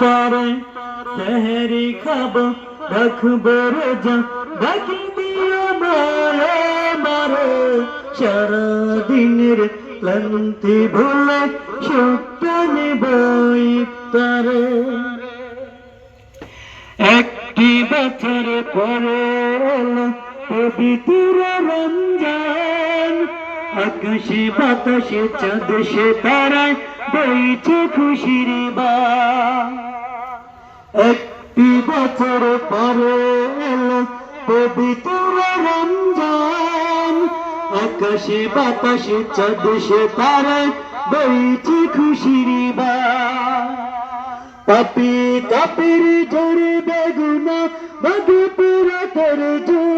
তারে তেহরি খাব রাখব রোজা বাকি দিও মারে সারা দিনের ভুলে তারে একটি বছর পরে পবিত্র রমজান আকাশে বাতাসে চাঁদ সে তারায় বইছে খুশির বা। একটি বছর পরে এলো পবিত্র রমজান। আকাশে বাতাসে চাঁদ সে তারায় বইছে খুশির বা। পাপি তাপির ঝরে বেগুনা বাগে পুরা তোর জোয়ারে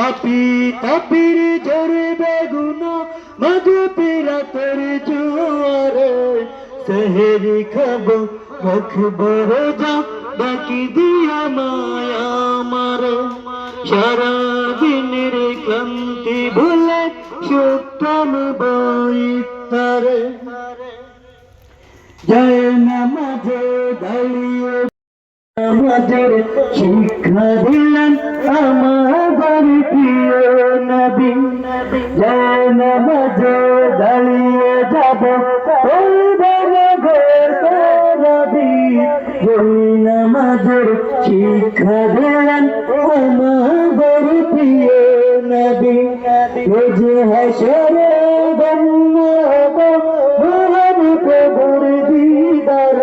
পাপি তাপির ঝরে বেগুনা বাগে পুরা তোর জোয়ারে। সেহেরি খাব রাখব রোজা বাকি দিয়া মায়া মারে। সারা দিনের ক্লান্তি ভুলে সুপ্রাণ বই তারে। জয় নামাজে দাঁড়িয়ে নামাজের শিক্ষা দিলেন আমার নামাজের শিক্ষা দিলেন আমার প্রিয় নবী যে হাসরে বঙ্গ কবর দিদার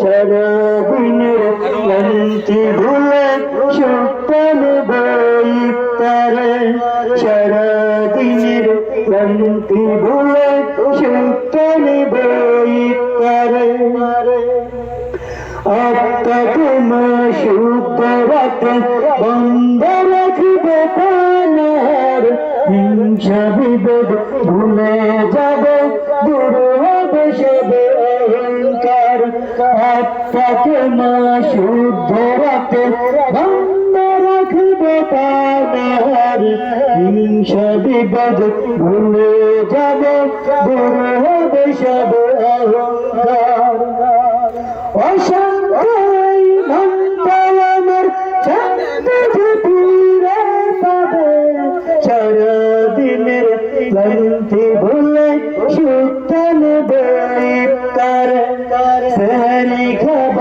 সারা দিনের ক্লান্তি ভুলে সকাল বই তারে সারা ভুলে সকাল শুদ্ধ রাখে বন্ধ হিংসা বিভেদ, ভুলে যাবে দূর হবে মা শুদ্ধ রাখে বন্ধ রাখবে পানার হিংসা বিভেদ, ভুলে যাবে দূর হবে সবে অহংকার। অসংখ্যাই বই তার সারি খাব